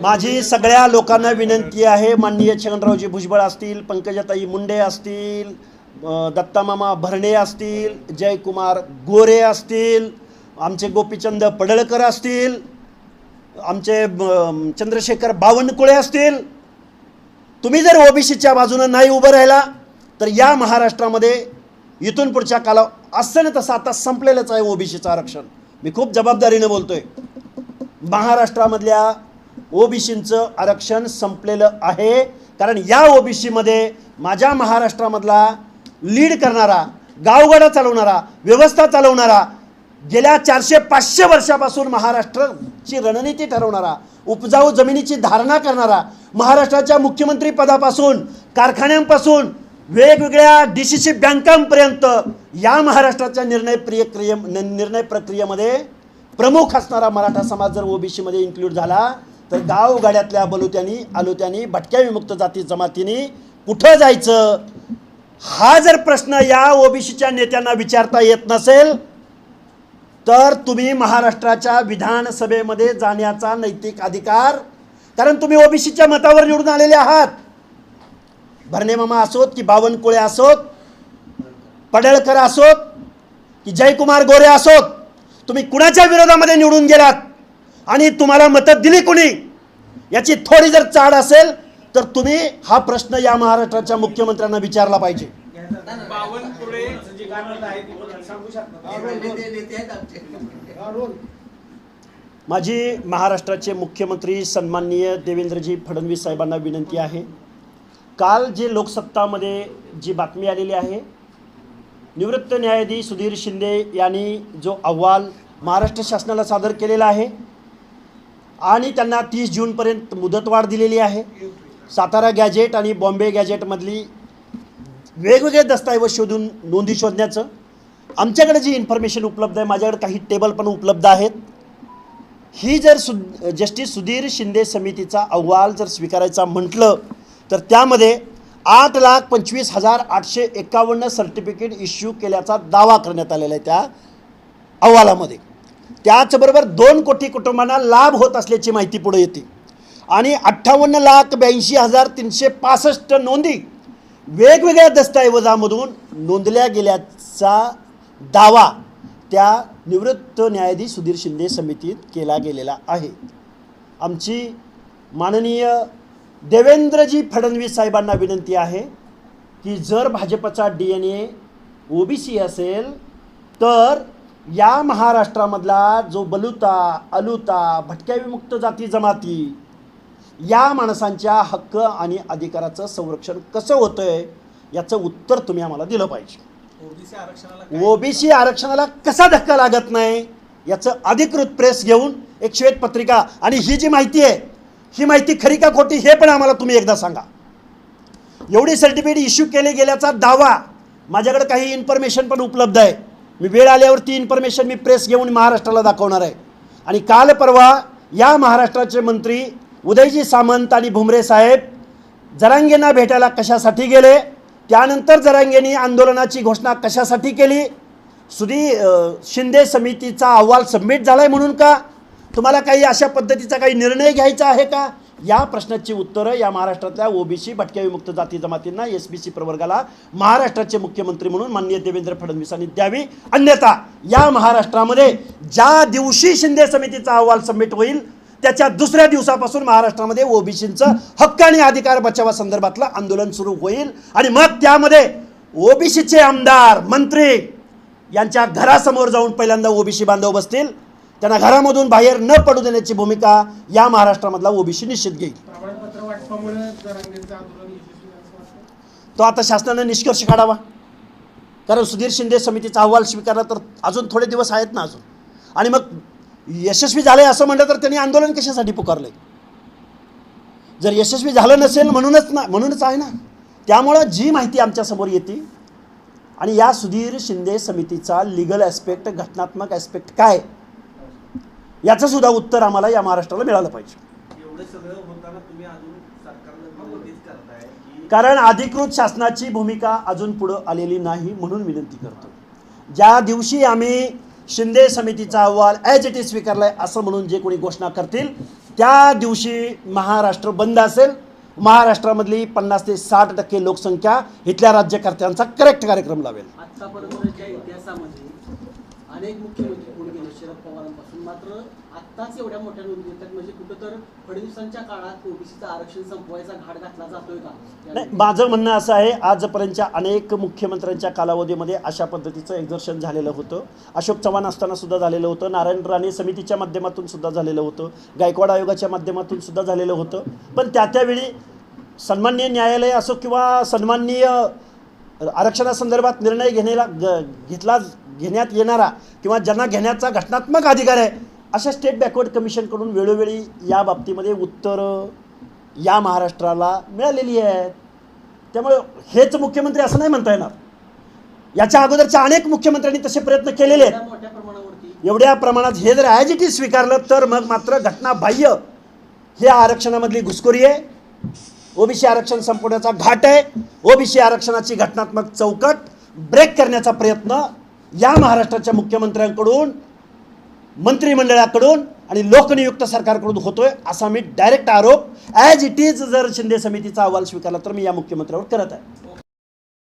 माझी सगळ्या लोकांना विनंती आहे माननीय छगनरावजी भुजबळ असतील पंकजाताई मुंडे असतील दत्तामामा भरणे असतील जयकुमार गोरे असतील आमचे गोपीचंद पडळकर असतील आमचे चंद्रशेखर बावनकुळे असतील. तुम्ही जर ओबीसीच्या बाजूनं नाही उभं राहिला तर या महाराष्ट्रामध्ये इथून पुढच्या काला असं ना तसं आता संपलेलंच आहे ओबीसीचं आरक्षण. मी खूप जबाबदारीनं बोलतोय. महाराष्ट्रामधल्या ओबीसींचं आरक्षण संपलेलं आहे. कारण या ओबीसीमध्ये माझ्या महाराष्ट्रामधला लीड करणारा गावगाडा चालवणारा व्यवस्था चालवणारा गेल्या चारशे पाचशे वर्षापासून महाराष्ट्राची रणनीती ठरवणारा उपजाऊ जमिनीची धारणा करणारा महाराष्ट्राच्या मुख्यमंत्री पदापासून कारखान्यांपासून वेगवेगळ्या डी सी सी बँकांपर्यंत या महाराष्ट्राच्या निर्णय प्रक्रिये निर्णय प्रक्रियेमध्ये प्रमुख असणारा मराठा समाज जर ओबीसीमध्ये इन्क्लूड झाला तर गावगाड्यातल्या बलुत्यांनी आलुत्यांनी भटक्या विमुक्त जाती जमातींनी कुठं जायचं? हा जर प्रश्न या ओबीसीच्या नेत्यांना विचारता येत नसेल तर तुम्ही महाराष्ट्राच्या विधानसभेमध्ये जाण्याचा नैतिक अधिकार कारण तुम्ही ओबीसीच्या मतावर निवडून आलेले आहात. भरणे मामा असोत की बावनकुळे असोत पडळकर असोत की जयकुमार गोरे असोत तुम्ही कुणाच्या विरोधामध्ये निवडून गेलात? आणि तुम्हाला मतं दिली कुणी? याची थोडी जर चाड असेल तर तुम्ही हा प्रश्न या महाराष्ट्राच्या मुख्यमंत्र्यांना विचारला पाहिजे. माझी महाराष्ट्राचे मुख्यमंत्री सन्माननीय देवेंद्रजी फडणवीस साहेबांना विनंती आहे. काल जे लोकसत्तामध्ये जी बातमी आलेली आहे निवृत्त न्यायाधीश सुधीर शिंदे यांनी जो अहवाल महाराष्ट्र शासनाला सादर केलेला आहे आणि त्यांना तीस जूनपर्यंत मुदतवाढ दिलेली आहे. सातारा गॅजेट आणि बॉम्बे गॅजेटमधली वेगवेगळे दस्तऐवज शोधून नोंदी शोधण्याचं आमच्याकडे जी इन्फॉर्मेशन उपलब्ध आहे माझ्याकडे काही टेबल पण उपलब्ध आहेत. ही जर सु जस्टिस सुधीर शिंदे समितीचा अहवाल जर स्वीकारायचा म्हटलं तर त्यामध्ये आठ लाख पंचवीस हजार आठशे एकावन्न सर्टिफिकेट इश्यू केल्याचा दावा करण्यात आलेला आहे त्या अहवालामध्ये. त्याचबरोबर दोन कोटी कुटुंबांना लाभ होत असल्याची माहिती पुढे येते. आणि अठ्ठावन्न लाख ब्याऐंशी हजार तीनशे पासष्ट नोंदी वेगवेगळ्या दस्तऐवजामधून नोंदल्या गेल्याचा दावा त्या निवृत्त न्यायाधीश सुधीर शिंदे समितीत केला गेलेला आहे. आमची माननीय देवेंद्रजी फडणवीस साहेबांना विनंती आहे की जर भाजपचा डी एन ए ओबीसी असेल तर या महाराष्ट्रामधला जो बलुता अलुता भटक्या विमुक्त जाती जमाती या माणसांच्या हक्क आणि अधिकाराचं संरक्षण कसं होतंय याचं उत्तर तुम्ही आम्हाला दिलं पाहिजे. ओबीसी आरक्षणाला काय- ओबीसी आरक्षणाला कसा धक्का लागत नाही याचं अधिकृत प्रेस घेऊन एक श्वेतपत्रिका आणि ही जी माहिती आहे ही माहिती खरी का खोटी हे पण आम्हाला तुम्ही एकदा सांगा. एवढी सर्टिफिकेट इश्यू केले गेल्याचा दावा माझ्याकडे काही इन्फॉर्मेशन पण उपलब्ध आहे. मी वेळ आल्यावर ती इन्फॉर्मेशन मी प्रेस घेऊन महाराष्ट्राला दाखवणार आहे. आणि काल परवा या महाराष्ट्राचे मंत्री उदयजी सामंत आणि भुमरे साहेब जरांगेंना भेटायला कशासाठी गेले? त्यानंतर जरांगेंनी आंदोलनाची घोषणा कशासाठी केली? सुधी शिंदे समितीचा अहवाल सबमिट झाला आहे म्हणून का? तुम्हाला काही अशा पद्धतीचा काही निर्णय घ्यायचा आहे का? या प्रश्नाची उत्तरं या महाराष्ट्रातल्या ओबीसी भटक्या विमुक्त जाती जमातींना एस बी सी प्रवर्गाला महाराष्ट्राचे मुख्यमंत्री म्हणून माननीय देवेंद्र फडणवीसांनी द्यावी. अन्यथा या महाराष्ट्रामध्ये ज्या दिवशी शिंदे समितीचा अहवाल सबमिट होईल त्याच्या दुसऱ्या दिवसापासून महाराष्ट्रामध्ये ओबीसींचं हक्क आणि अधिकार बचावासंदर्भातलं आंदोलन सुरू होईल. आणि मग त्यामध्ये ओबीसीचे आमदार मंत्री यांच्या घरासमोर जाऊन पहिल्यांदा ओबीसी बांधव बसतील. त्यांना घरामधून बाहेर न पडू देण्याची भूमिका या महाराष्ट्रामधला ओबीसी निश्चित घेईल. तो आता शासनाने निष्कर्ष काढावा. कारण सुधीर शिंदे समितीचा अहवाल स्वीकारला तर अजून थोडे दिवस आहेत ना अजून. आणि मग यशस्वी झाले असं म्हटलं तर त्यांनी आंदोलन कशासाठी पुकारलंय? जर यशस्वी झालं नसेल म्हणूनच ना म्हणूनच आहे ना. त्यामुळं जी माहिती आमच्यासमोर येते आणि या सुधीर शिंदे समितीचा लिगल ॲस्पेक्ट घटनात्मक ॲस्पेक्ट काय? याचं सुद्धा उत्तर आम्हाला या महाराष्ट्राला मिळालं पाहिजे. कारण अधिकृत शासनाची भूमिका अजून पुढं आलेली नाही म्हणून विनंती करतो. ज्या दिवशी आम्ही शिंदे समितीचा अहवाल ॲज इट इज स्वीकारलाय असं म्हणून जे कोणी घोषणा करतील त्या दिवशी महाराष्ट्र बंद असेल महाराष्ट्रामधली पन्नास ते साठ टक्के लोकसंख्या इथल्या राज्यकर्त्यांचा करेक्ट कार्यक्रम लावेल. अनेक मुख्यमंत्री होऊन गेले? शरद पवारांपासून. मात्र आत्ताच एवढ्या मोठ्या नोंदी येतात. म्हणजे कुठं तर फडणवीसांच्या काळात ओबीसीचं आरक्षण संपवायचा घाट घातला जातोय का? नाही माझं म्हणणं असं आहे आजपर्यंतच्या अनेक मुख्यमंत्र्यांच्या कालावधीमध्ये अशा पद्धतीचं एक्झर्शन झालेलं होतं. अशोक चव्हाण असताना सुद्धा झालेलं होतं. नारायण राणे समितीच्या माध्यमातून सुद्धा झालेलं होतं. गायकवाड आयोगाच्या माध्यमातून सुद्धा झालेलं होतं. पण त्या त्यावेळी सन्माननीय न्यायालय असो किंवा सन्माननीय आरक्षणासंदर्भात निर्णय घेण्याला घेतला घेण्यात येणारा किंवा ज्यांना घेण्याचा घटनात्मक अधिकार आहे अशा स्टेट बॅकवर्ड कमिशनकडून वेळोवेळी या बाबतीमध्ये उत्तरं या महाराष्ट्राला मिळालेली आहेत. त्यामुळे हेच मुख्यमंत्री असं नाही म्हणता येणार. याच्या अगोदरच्या अनेक मुख्यमंत्र्यांनी तसे प्रयत्न केलेले आहेत. एवढ्या प्रमाणात हे जर ॲज इट इज स्वीकारलं तर मग मात्र घटनाबाह्य हे आरक्षणामधली घुसखोरी आहे. ओबीसी आरक्षण संपवण्याचा घाट आहे. ओबीसी आरक्षणाची घटनात्मक चौकट ब्रेक करण्याचा प्रयत्न या महाराष्ट्राच्या मुख्यमंत्र्यांकडून मंत्रिमंडळाकडून आणि लोकनियुक्त सरकारकडून होतोय असा मी डायरेक्ट आरोप. ॲज इट इज जर शिंदे समितीचा अहवाल स्वीकारला तर मी या मुख्यमंत्र्यावर करत आहे.